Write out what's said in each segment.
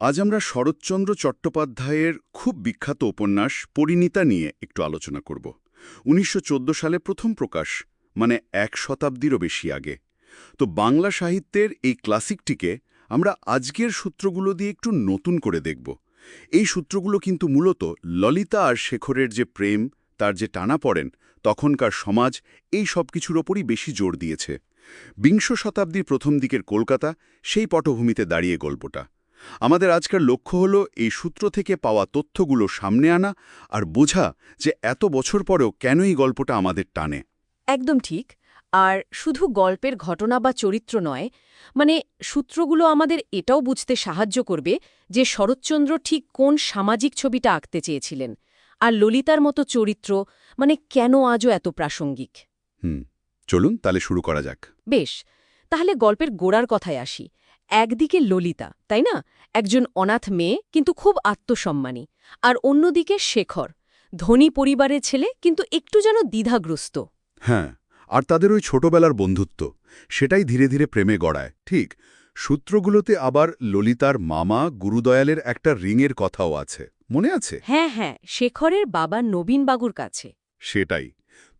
আজ আমরা শরৎচন্দ্র চট্টোপাধ্যায়ের খুব বিখ্যাত উপন্যাস পরিণীতা নিয়ে একটু আলোচনা করব। ১৯১৪ সালে প্রথম প্রকাশ মানে এক শতাব্দীরও বেশি আগে। তো বাংলা সাহিত্যের এই ক্লাসিকটিকে আমরা আজকের সূত্রগুলো দিয়ে একটু নতুন করে দেখব। এই সূত্রগুলো কিন্তু মূলত ললিতা আর শেখরের যে প্রেম, তার যে টানা পড়েন, তখনকার সমাজ, এই সব কিছুর ওপরই বেশি জোর দিয়েছে। বিংশ শতাব্দীর প্রথম দিকের কলকাতা, সেই পটভূমিতে দাঁড়িয়ে গল্পটা। আমাদের আজকের লক্ষ্য হল এই সূত্র থেকে পাওয়া তথ্যগুলো সামনে আনা আর বোঝা যে এত বছর পরেও কেন এই গল্পটা আমাদের টানে। একদম ঠিক। আর শুধু গল্পের ঘটনা বা চরিত্র নয় মানে সূত্রগুলো আমাদের এটাও বুঝতে সাহায্য করবে যে শরৎচন্দ্র ঠিক কোন সামাজিক ছবিটা আঁকতে চেয়েছিলেন আর ললিতার মতো চরিত্র মানে কেন আজও এত প্রাসঙ্গিক? হুম চলুন তাহলে শুরু করা যাক। বেশ তাহলে গল্পের গোড়ার কথায় আসি। একদিকে ললিতা তাই না? একজন অনাথ মেয়ে কিন্তু খুব আত্মসম্মানী। আর অন্যদিকে শেখর ধনী পরিবারের ছেলে কিন্তু একটু যেন দ্বিধাগ্রস্ত। হ্যাঁ আর তাদের ওই ছোটবেলার বন্ধুত্ব সেটাই ধীরে ধীরে প্রেমে গড়ায় ঠিক? সূত্রগুলোতে আবার ললিতার মামা গুরুদয়ালের একটা রিংয়ের কথাও আছে মনে আছে? হ্যাঁ হ্যাঁ শেখরের বাবা নবীনবাবুর কাছে। সেটাই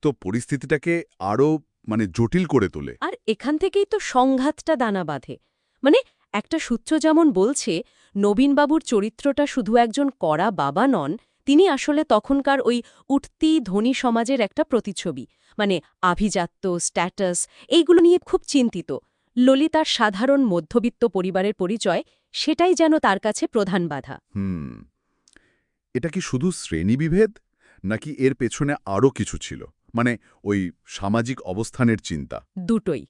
তো পরিস্থিতিটাকে আরও মানে জটিল করে তোলে। আর এখান থেকেই তো সংঘাতটা দানা বাঁধে। মানে একটা সূত্র যেমন বলছে নবীনবাবুর চরিত্রটা শুধু একজন কড়া বাবা নন তিনি আসলে তখনকার ওই উঠতি ধনী সমাজের একটা প্রতিচ্ছবি। মানে আভিজাত্য স্ট্যাটাস এইগুলো নিয়ে খুব চিন্তিত। ললিতার সাধারণ মধ্যবিত্ত পরিবারের পরিচয় সেটাই যেন তার কাছে প্রধান বাধা। হুম এটা কি শুধু শ্রেণীবিভেদ? নাকি এর পেছনে আরও কিছু ছিল? মানে ওই সামাজিক অবস্থানের চিন্তা? দুটোই।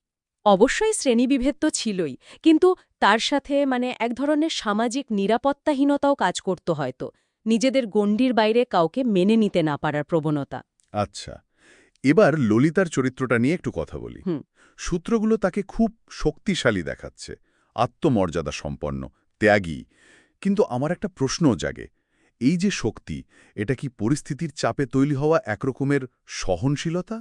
অবশ্যই শ্রেণীবিভেদ তো ছিলই কিন্তু তার সাথে মানে এক ধরনের সামাজিক নিরাপত্তাহীনতাও কাজ করত হয়তো। নিজেদের গণ্ডির বাইরে কাউকে মেনে নিতে না পারার প্রবণতা। আচ্ছা এবার ললিতার চরিত্রটা নিয়ে একটু কথা বলি। সূত্রগুলো তাকে খুব শক্তিশালী দেখাচ্ছে আত্মমর্যাদা সম্পন্ন ত্যাগী। কিন্তু আমার একটা প্রশ্নও জাগে এই যে শক্তি এটা কি পরিস্থিতির চাপে তৈরি হওয়া একরকমের সহনশীলতা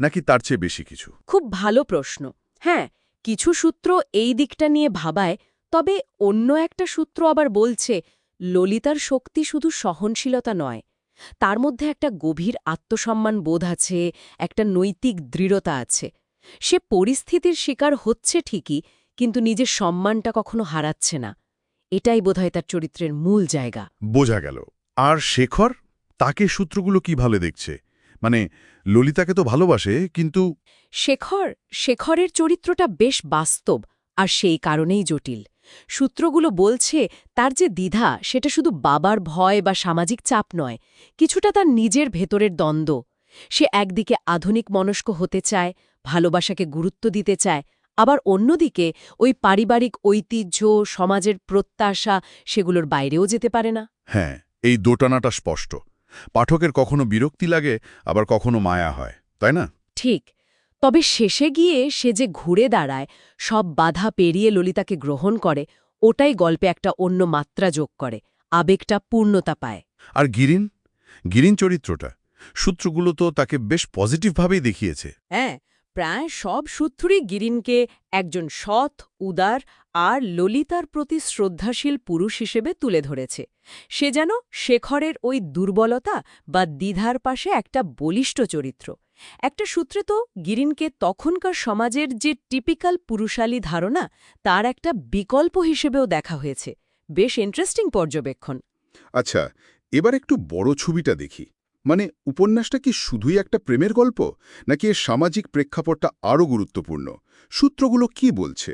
নাকি তার চেয়ে বেশি কিছু? খুব ভালো প্রশ্ন। হ্যাঁ কিছু সূত্র এই দিকটা নিয়ে ভাবায়, তবে অন্য একটা সূত্র আবার বলছে, ললিতার শক্তি শুধু সহনশীলতা নয়। তার মধ্যে একটা গভীর আত্মসম্মান বোধ আছে, একটা নৈতিক দৃঢ়তা আছে। সে পরিস্থিতির শিকার হচ্ছে ঠিকই, কিন্তু নিজের সম্মানটা কখনো হারাচ্ছে না। এটাই বোধহয় তার চরিত্রের মূল জায়গা। বোঝা গেল। আর শেখর, তাকে সূত্রগুলো কি ভালো দেখছে? মানে ললিতাকে তো ভালোবাসে কিন্তু শেখর শেখরের চরিত্রটা বেশ বাস্তব আর সেই কারণেই জটিল। সূত্রগুলো বলছে তার যে দ্বিধা সেটা শুধু বাবার ভয় বা সামাজিক চাপ নয় কিছুটা তার নিজের ভেতরের দ্বন্দ্ব। সে একদিকে আধুনিক মনস্ক হতে চায় ভালোবাসাকে গুরুত্ব দিতে চায় আবার অন্যদিকে ওই পারিবারিক ঐতিহ্য সমাজের প্রত্যাশা সেগুলোর বাইরেও যেতে পারে না। হ্যাঁ এই দোটানাটা স্পষ্ট। পাঠকের কখনো বিরক্তি লাগে আবার কখনো মায়া হয় তাই না? ঠিক। তবে শেষে গিয়ে সে যে ঘুরে দাঁড়ায় সব বাধা পেরিয়ে ললিতাকে গ্রহণ করে ওটাই গল্পে একটা অন্য মাত্রা যোগ করে আবেগটা পূর্ণতা পায়। আর গিরিন? গিরিন চরিত্রটা? সূত্রগুলো তো তাকে বেশ পজিটিভভাবেই দেখিয়েছে। হ্যাঁ প্রায় সব সূত্রই গিরিনকে একজন সৎ, উদার আর ললিতার প্রতি শ্রদ্ধাশীল পুরুষ হিসেবে তুলে ধরেছে। সে যেন শেখরের ওই দুর্বলতা বা দ্বিধার পাশে একটা বলিষ্ঠ চরিত্র। একটা সূত্রে তো গিরিনকে তখনকার সমাজের যে টিপিক্যাল পুরুষালী ধারণা, তার একটা বিকল্প হিসেবেও দেখা হয়েছে। বেশ ইন্টারেস্টিং পর্যবেক্ষণ। আচ্ছা এবার একটু বড় ছবিটা দেখি। মানে উপন্যাসটা কি শুধুই একটা প্রেমের গল্প? নাকি এর সামাজিক প্রেক্ষাপটটা আরও গুরুত্বপূর্ণ? সূত্রগুলো কি বলছে?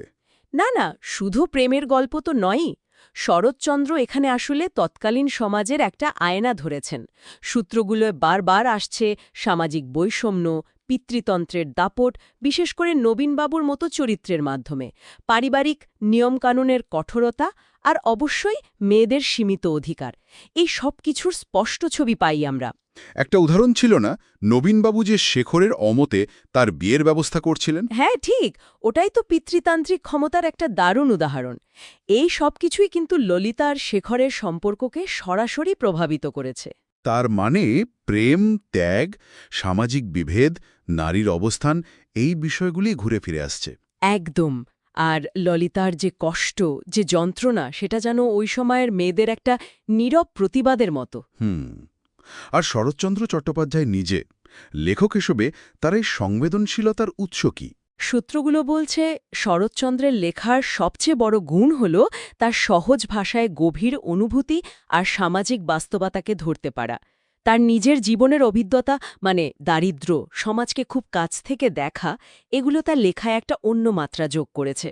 না না, শুধু প্রেমের গল্প তো নয়ই। শরৎচন্দ্র এখানে আসলে তৎকালীন সমাজের একটা আয়না ধরেছেন। সূত্রগুলোয় বারবার আসছে সামাজিক বৈষম্য, পিতৃতন্ত্রের দাপট, বিশেষ করে নবীনবাবুর মতো চরিত্রের মাধ্যমে। পারিবারিক নিয়মকানুনের কঠোরতা আর অবশ্যই মেয়েদের সীমিত অধিকার। এই সব কিছুর স্পষ্ট ছবি পাই আমরা। একটা উদাহরণ ছিল না নবীনবাবু যে শেখরের অমতে তার বিয়ের ব্যবস্থা করছিলেন? হ্যাঁ ঠিক। ওটাই তো পিতৃতান্ত্রিক ক্ষমতার একটা দারুণ উদাহরণ। এই সব কিছুই কিন্তু ললিতা আর শেখরের সম্পর্ককে সরাসরি প্রভাবিত করেছে। তার মানে প্রেম ত্যাগ সামাজিক বিভেদ নারীর অবস্থান এই বিষয়গুলি ঘুরে ফিরে আসছে। একদম। আর ললিতার যে কষ্ট যে যন্ত্রণা সেটা যেন ওই সময়ের মেয়েদের একটা নীরব প্রতিবাদের মতো। হুম। আর শরৎচন্দ্র চট্টোপাধ্যায় নিজে। লেখক হিসেবে তার এই সংবেদনশীলতার উৎস কি? সূত্রগুলো বলছে, শরৎচন্দ্রের লেখার সবচেয়ে বড় গুণ হল তার সহজ ভাষায় গভীর অনুভূতি আর সামাজিক বাস্তবতাকে ধরতে পারা। তার নিজের জীবনের অভিজ্ঞতা মানে দারিদ্র্য, সমাজকে খুব কাছ থেকে দেখা, এগুলো তার লেখায় একটা অন্য মাত্রা যোগ করেছে।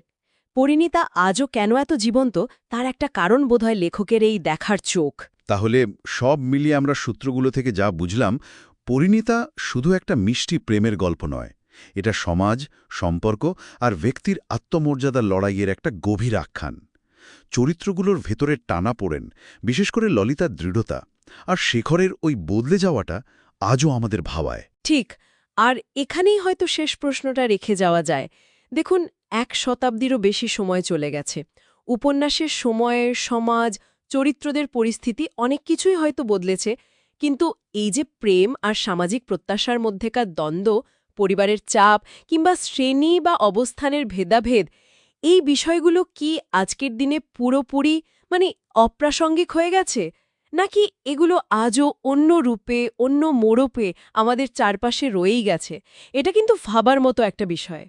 পরিণীতা আজও কেন এত জীবন্ত, তার একটা কারণ বোধহয় লেখকের এই দেখার চোখ। তাহলে সব মিলিয়ে আমরা সূত্রগুলো থেকে যা বুঝলাম, পরিণীতা শুধু একটা মিষ্টি প্রেমের গল্প নয়। এটা সমাজ, সম্পর্ক আর ব্যক্তির আত্মমর্যাদার লড়াইয়ের একটা গভীর আখ্যান। চরিত্রগুলোর ভেতরে টানা পড়েন, বিশেষ করে ললিতার দৃঢ়তা, আর শেখরের ওই বদলে যাওয়াটা আজও আমাদের ভাবায়। ঠিক, আর এখানেই হয়তো শেষ প্রশ্নটা রেখে যাওয়া যায়। দেখুন, এক শতাব্দীরও বেশি সময় চলে গেছে। উপন্যাসের সময়ের সমাজ চরিত্রদের পরিস্থিতি অনেক কিছুই হয়তো বদলেছে, কিন্তু এই যে প্রেম আর সামাজিক প্রত্যাশার মধ্যেকার দ্বন্দ্ব, পরিবারের চাপ কিংবা শ্রেণি বা অবস্থানের ভেদাভেদ, এই বিষয়গুলো কি আজকের দিনে পুরোপুরি মানে অপ্রাসঙ্গিক হয়ে গেছে? নাকি এগুলো আজও অন্য রূপে, অন্য মোড়পে আমাদের চারপাশে রয়েই গেছে? এটা কিন্তু ভাবার মতো একটা বিষয়।